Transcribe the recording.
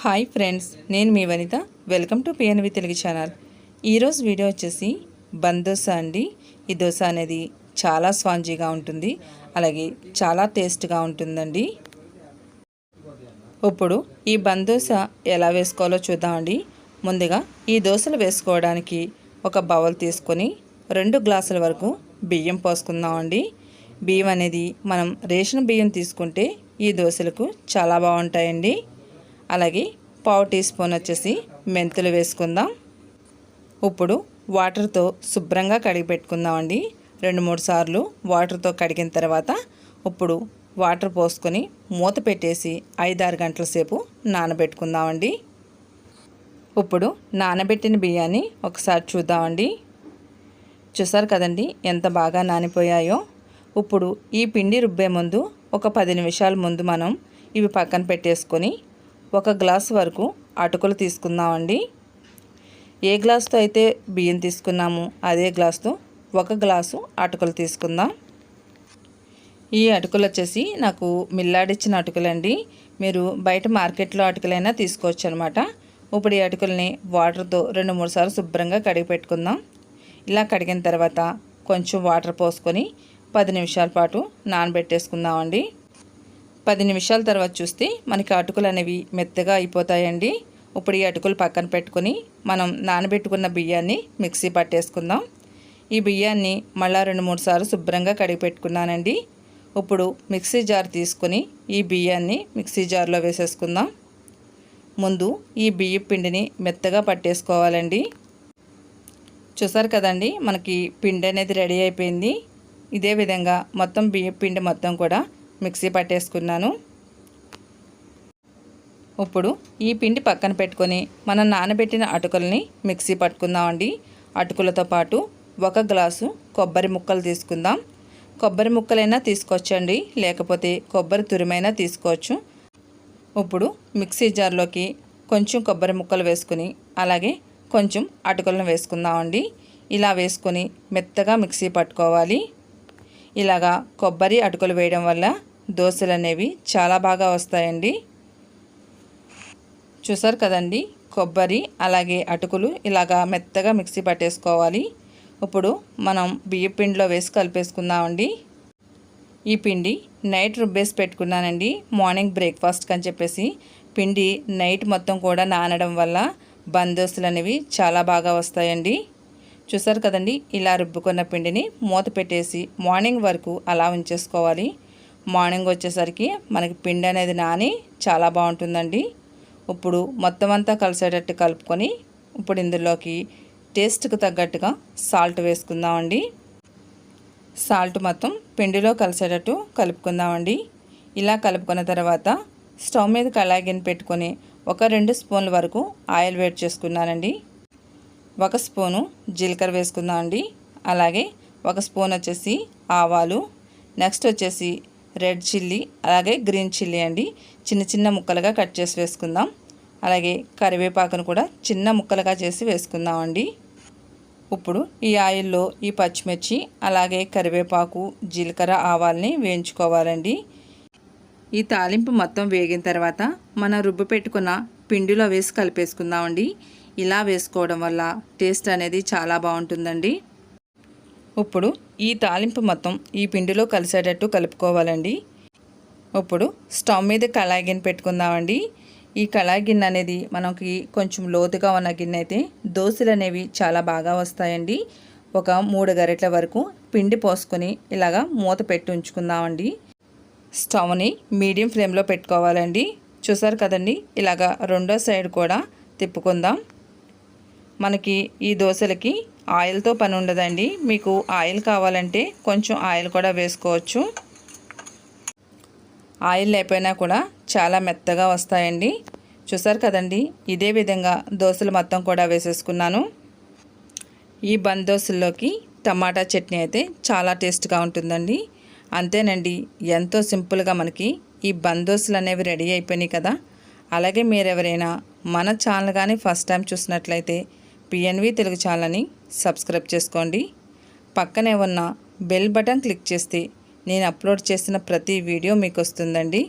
Hi friends నేను మీ Vanitha. Welcome to PNV Telugu channel. ఈరోజు video వచ్చేసి బన్ దోశ అండి. ఈ దోశ అనేది చాలా స్పాంజీగా ఉంటుంది. అలాగే చాలా టేస్ట్గా ఉంటుందండి. ఇప్పుడు ఈ బందోస దోశ ఎలా వేసుకోవాలో చూద్దామండి ముందుగా ఈ దోశలు వేసుకోవడానికి ఒక బౌల్ తీసుకొని రెండు గ్లాసుల వరకు బియ్యం పోసుకుందామండి బియ్యం అనేది మనం రేషన్ బియ్యం తీసుకుంటే ఈ దోశలకు చాలా బాగుంటాయండి. అలాగే పావు టీ స్పూన్ వచ్చేసి మెంతులు వేసుకుందాం. ఇప్పుడు వాటర్తో శుభ్రంగా కడిగి పెట్టుకుందామండి. రెండు మూడు సార్లు వాటర్తో కడిగిన తర్వాత ఇప్పుడు వాటర్ పోసుకొని మూత పెట్టేసి ఐదారు గంటల సేపు నానబెట్టుకుందామండి. ఇప్పుడు నానబెట్టిన బియ్యాన్ని ఒకసారి చూద్దామండి. చూసారు కదండి ఎంత బాగా నానిపోయాయో. ఇప్పుడు ఈ పిండి రుబ్బే ముందు ఒక పది నిమిషాల ముందు మనం ఇవి పక్కన పెట్టేసుకొని ఒక గ్లాస్ వరకు అటుకులు తీసుకుందామండి. ఏ గ్లాస్తో అయితే బియ్యం తీసుకున్నాము అదే గ్లాస్తో ఒక గ్లాసు అటుకులు తీసుకుందాం. ఈ అటుకులు వచ్చేసి నాకు మిల్లాడిచ్చిన అటుకులండి. మీరు బయట మార్కెట్లో అటుకులైనా తీసుకోవచ్చు అనమాట ఇప్పుడు ఈ అటుకుల్ని వాటర్తో రెండు మూడు సార్లు శుభ్రంగా కడిగి పెట్టుకుందాం. ఇలా కడిగిన తర్వాత కొంచెం వాటర్ పోసుకొని పది నిమిషాల పాటు నానబెట్టేసుకుందామండి. పది నిమిషాల తర్వాత చూస్తే మనకి అటుకులు అనేవి మెత్తగా అయిపోతాయండి. ఇప్పుడు ఈ అటుకులు పక్కన పెట్టుకుని మనం నానబెట్టుకున్న బియ్యాన్ని మిక్సీ పట్టేసుకుందాం. ఈ బియ్యాన్ని మళ్ళా రెండు మూడు సార్లు శుభ్రంగా కడిగి పెట్టుకున్నానండి. ఇప్పుడు మిక్సీ జార్ తీసుకొని ఈ బియ్యాన్ని మిక్సీ జార్లో వేసేసుకుందాం. ముందు ఈ బియ్య పిండిని మెత్తగా పట్టేసుకోవాలండి. చూసారు కదండి మనకి పిండి అనేది రెడీ అయిపోయింది. ఇదే విధంగా మొత్తం బియ్య పిండి మొత్తం కూడా మిక్సీ పట్టేసుకున్నాను. ఇప్పుడు ఈ పిండి పక్కన పెట్టుకొని మనం నానబెట్టిన అటుకల్ని మిక్సీ పట్టుకుందామండి. అటుకులతో పాటు ఒక గ్లాసు కొబ్బరి ముక్కలు తీసుకుందాం. కొబ్బరి ముక్కలైనా తీసుకొచ్చండి లేకపోతే కొబ్బరి తురిమైనా తీసుకోవచ్చు. ఇప్పుడు మిక్సీ జార్లోకి కొంచెం కొబ్బరి ముక్కలు వేసుకుని అలాగే కొంచెం అటుకులను వేసుకుందామండి. ఇలా వేసుకొని మెత్తగా మిక్సీ పట్టుకోవాలి. ఇలాగా కొబ్బరి అటుకులు వేయడం వల్ల దోశలు అనేవి చాలా బాగా వస్తాయండి. చూసారు కదండి? కొబ్బరి అలాగే అటుకులు ఇలాగా మెత్తగా మిక్సీ పట్టేసుకోవాలి. ఇప్పుడు మనం బియ్య పిండిలో వేసి కలిపేసుకుందామండి. ఈ పిండి నైట్ రుబ్బేసి పెట్టుకున్నానండి. మార్నింగ్ బ్రేక్ఫాస్ట్కి అని చెప్పేసి. పిండి నైట్ మొత్తం కూడా నానడం వల్ల బందోసులు అనేవి చాలా బాగా వస్తాయండి. చూసారు కదండి? ఇలా రుబ్బుకున్న పిండిని మూత పెట్టేసి మార్నింగ్ వరకు అలా ఉంచేసుకోవాలి. మార్నింగ్ వచ్చేసరికి మనకి పిండి అనేది నాని చాలా బాగుంటుందండి. ఇప్పుడు మొత్తం అంతా కలిసేటట్టు కలుపుకొని ఇప్పుడు ఇందులోకి టేస్ట్కి తగ్గట్టుగా సాల్ట్ వేసుకుందామండి. సాల్ట్ మొత్తం పిండిలో కలిసేటట్టు కలుపుకుందామండి. ఇలా కలుపుకున్న తర్వాత స్టవ్ మీద కళాగిని పెట్టుకొని ఒక రెండు స్పూన్ల వరకు ఆయిల్ వేడి చేసుకున్నానండి. ఒక స్పూను జీలకర్ర వేసుకుందామండి. అలాగే ఒక స్పూన్ వచ్చేసి ఆవాలు నెక్స్ట్ వచ్చేసి రెడ్ చిల్లీ అలాగే గ్రీన్ చిల్లీ అండి. చిన్న చిన్న ముక్కలుగా కట్ చేసి వేసుకుందాం. అలాగే కరివేపాకును కూడా చిన్న ముక్కలుగా చేసి వేసుకుందామండి. ఇప్పుడు ఈ ఆయిల్లో ఈ పచ్చిమిర్చి అలాగే కరివేపాకు జీలకర్ర ఆవాల్ని వేయించుకోవాలండి. ఈ తాలింపు మొత్తం వేగిన తర్వాత మనం రుబ్బు పెట్టుకున్న పిండిలో వేసి కలిపేసుకుందామండి. ఇలా వేసుకోవడం వల్ల టేస్ట్ అనేది చాలా బాగుంటుందండి. ఇప్పుడు ఈ తాలింపు మొత్తం ఈ పిండిలో కలిసేటట్టు కలుపుకోవాలండి. ఇప్పుడు స్టవ్ మీద కళాయి గిన్నె పెట్టుకుందామండి. ఈ కళాయి గిన్నె అనేది మనకి కొంచెం లోతుగా ఉన్న గిన్నె అయితే దోశలు అనేవి చాలా బాగా వస్తాయండి. ఒక మూడు గరిటల వరకు పిండి పోసుకొని ఇలాగా మూత పెట్టి ఉంచుకుందామండి. స్టవ్ని మీడియం ఫ్లేమ్లో పెట్టుకోవాలండి. చూసారు కదండి? ఇలాగా రెండో సైడ్ కూడా తిప్పుకుందాం. మనకి ఈ దోశలకి ఆయిల్తో పని ఉండదండి. మీకు ఆయిల్ కావాలంటే కొంచెం ఆయిల్ కూడా వేసుకోవచ్చు. ఆయిల్ లేకపోయినా కూడా చాలా మెత్తగా వస్తాయండి. చూసారు కదండి? ఇదే విధంగా దోశలు మొత్తం కూడా వేసేసుకున్నాను. ఈ బంద్ దోశల్లోకి టమాటా చట్నీ అయితే చాలా టేస్ట్గా ఉంటుందండి. అంతేనండి ఎంతో సింపుల్గా మనకి ఈ బందోసులు అనేవి రెడీ అయిపోయినాయి కదా. అలాగే మీరెవరైనా మన ఛానల్ కానీ ఫస్ట్ టైం చూసినట్లయితే పిఎన్వి తెలుగు ఛానల్ని సబ్స్క్రైబ్ చేసుకోండి. పక్కనే ఉన్న బెల్ బటన్ క్లిక్ చేస్తే నేను అప్లోడ్ చేసిన ప్రతి వీడియో మీకు వస్తుందండి.